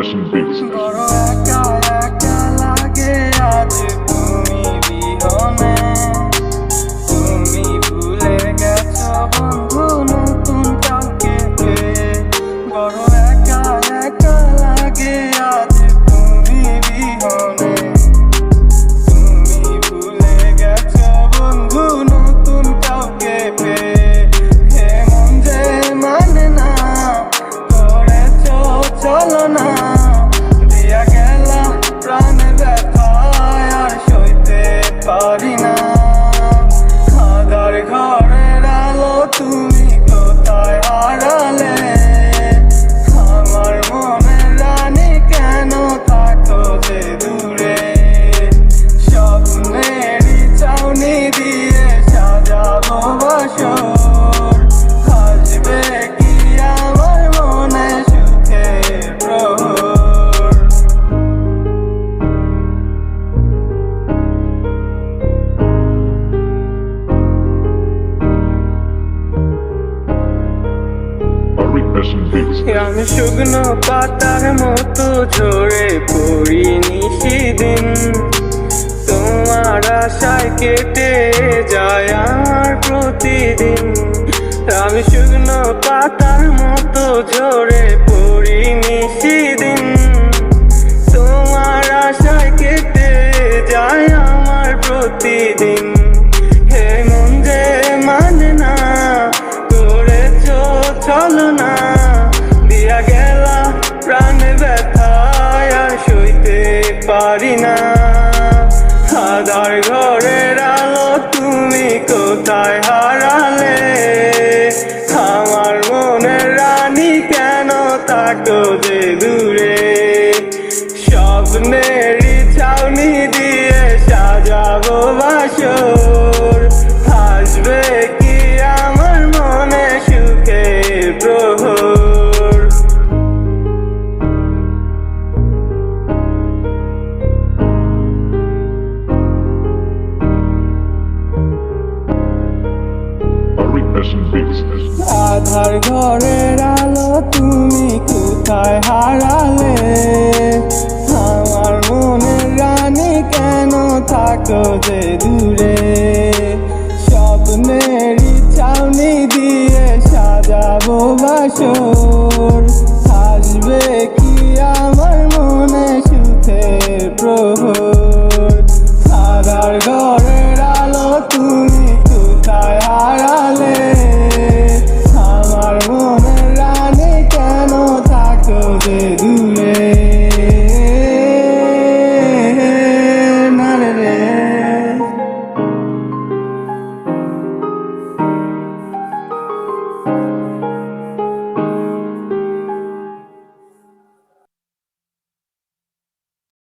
Russian beats. আমি শুকনো পাতার মতো ঝরে পড়িনি সেদিন তোমার আশায় কেটে যায় আমার প্রতিদিন। আমি শুকনো পাতার মতো ঝরে পড়িনি সেদিন তোমার আশায় কেটে যায় আমার প্রতিদিন। হে মন যে মানে না, করেছ চলো না। আধার ঘরের আলো তুমি কোথায় হারালে? আমার মনের রানী কেন তাকো যে দূরে? স্বপ্নের ছাউনি আধার ঘরের আলো তুমি কোথায় হারালে? আমার মনের রানী কেন থাকো যে দূরে? স্বপ্নের ছাউনি দিয়ে সাজাবো বাসর।